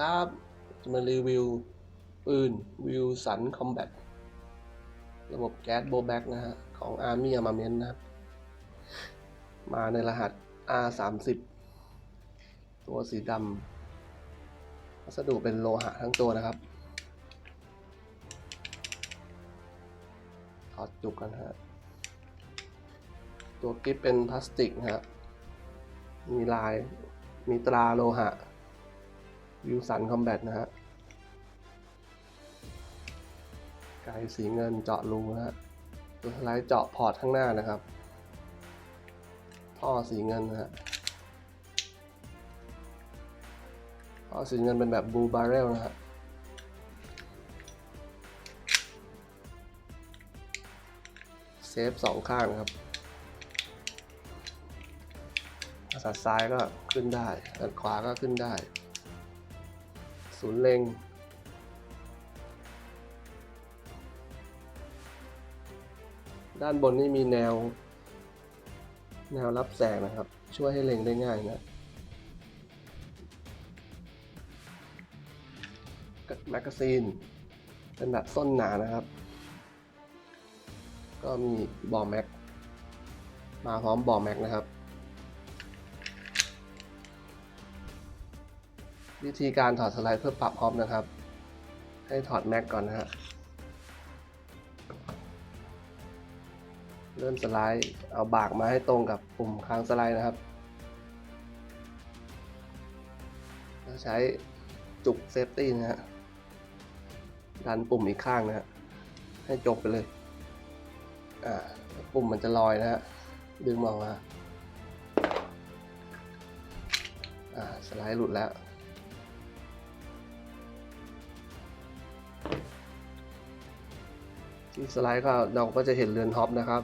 ครับจะมารีวิวปืนวิวสันคอมแบทระบบแก๊สโบแบ็กนะฮะ ของ Army Armament นะครับ มาในรหัส R30 ตัวสีดำวัสดุเป็นโลหะทั้งตัวนะครับ ถอดจุกกันฮะ ตัวกิฟเป็นพลาสติกนะฮะ มีลายมีตราโลหะ วิวสันคอมแบทนะฮะไกสีเงินเจาะรูนะฮะตัวสไลด์เจาะพอร์ตข้างหน้านะครับ ท่อสีเงินนะฮะท่อสีเงินเป็นแบบบูบาร์เรลนะฮะเซฟสองข้างนะครับสัดซ้ายก็ขึ้นได้สัดขวาก็ขึ้นได้ ศูนย์เล็งด้านบนนี่มีแนว แนวรับแสงนะครับ ช่วยให้เล็งได้ง่ายนะแมกกาซีนเป็นแบบส้นหนานะครับ ก็มีบอแม็ก มาพร้อมบอแม็กนะครับ วิธีการถอดสไลด์เพื่อปรับออฟนะครับ ให้ถอดแม็กก่อนนะฮะ เริ่มสไลด์เอาบากมาให้ตรงกับปุ่มค้างสไลด์นะครับ แล้วใช้จุกเซฟตี้นะฮะ ดันปุ่มอีกข้างนะฮะ ให้จบไปเลย อ่า ปุ่มมันจะลอยนะฮะ ดึงมออกมา อ่า สไลด์หลุดแล้ว ที่สไลด์ก็เราก็จะเห็นเรือนฮอปนะครับ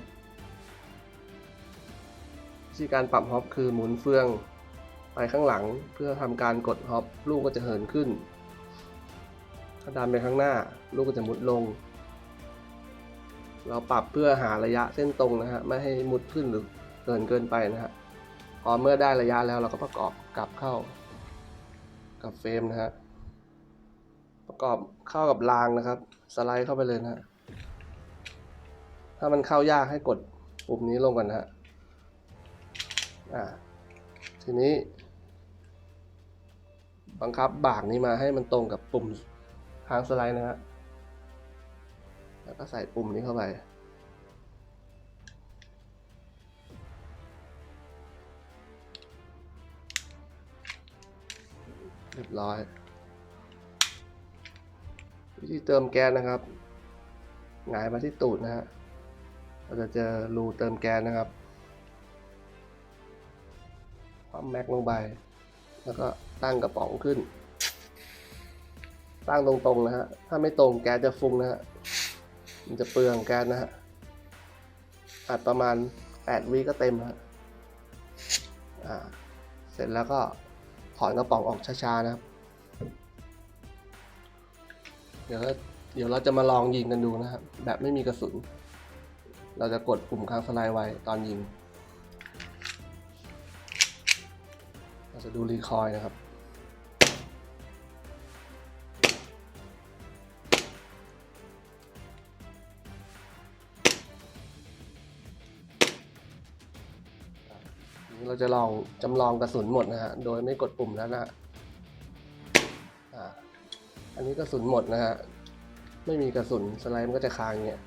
วิธีการปรับฮอปคือหมุนเฟืองไปข้างหลังเพื่อทำการกดฮอปลูกก็จะเหินขึ้น ถ้าดันไปข้างหน้า ลูกก็จะมุดลง เราปรับเพื่อหาระยะเส้นตรงนะฮะไม่ให้มุดขึ้นหรือเกินเกินไปนะฮะพอเมื่อได้ระยะแล้วเราก็ประกอบกลับเข้ากับเฟรมนะฮะประกอบเข้ากับรางนะครับ สไลด์เข้าไปเลยนะฮะ ถ้ามันเข้ายากให้กดปุ่มนี้ลงก่อนนะฮะอ่าทีนี้ บังคับบากนี้มาให้มันตรงกับปุ่มค้างสไลด์นะฮะแล้วก็ใส่ปุ่มนี้เข้าไปเรียบร้อย วิธีเติมแก๊สนะครับ หงายมาที่ตูดนะฮะ เราจะเจอรูเติมแก๊สนะครับความแม็กลงไป แล้วก็ตั้งกระป๋องขึ้น ตั้งตรงๆนะฮะ ถ้าไม่ตรงแก๊สจะฟุ้งนะฮะ มันจะเปลืองแก๊สนะฮะ อัดประมาณ 8 วิก็เต็มฮะอ่า เสร็จแล้วก็ถอนกระป๋องออกช้าๆนะครับ เดี๋ยวเราเดี๋ยวเราจะมาลองยิงกันดูนะครับ แบบไม่มีกระสุน เราจะกดปุ่มค้างสไลด์ไว้ตอนยิง เราจะดูรีคอย์นะครับ เราจะลองจำลองกระสุนหมดนะฮะ โดยไม่กดปุ่มแล้วนะฮะอันนี้กระสุนหมดนะฮะ ไม่มีกระสุนสไลด์มันก็จะค้างอย่างเงี้ย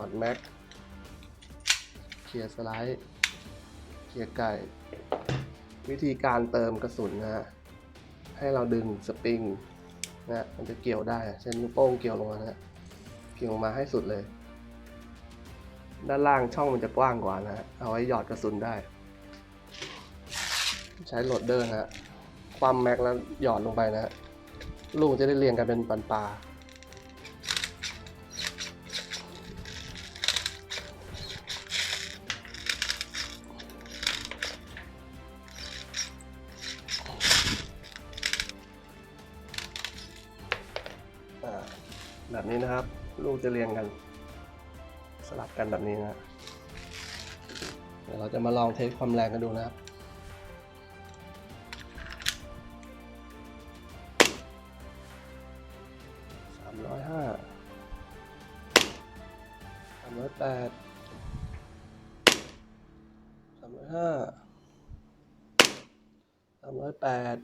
อดแม็กเคลียร์สไลด์เคลียร์ไก่ วิธีการเติมกระสุนนะฮะให้เราดึงสปริงนะฮะมันจะเกี่ยวได้เช่นนิ้วโป้งเกี่ยวลงมานะฮะเกี่ยวลงมาให้สุดเลย ด้านล่างช่องมันจะกว้างกว่านะฮะเอาไว้หยอดกระสุนได้ ใช้โหลดเดอร์นะฮะความแม็กแล้วหยอดลงไปนะฮะลูกจะได้เรียงกันเป็นปันปลา แบบนี้นะครับ ลูกจะเรียงกัน สลับกันแบบนี้นะเดี๋ยวเราจะมาลองเทสความแรงกันดูนะครับสามร้อยห้าสามร้อยแปดสามร้อยห้าสามร้อยแปด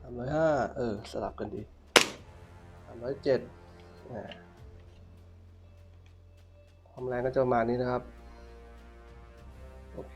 สามร้อยห้าเออ สลับกันดี ร้อยเจ็ดความแรงก็จะประมาณนี้นะครับ โอเค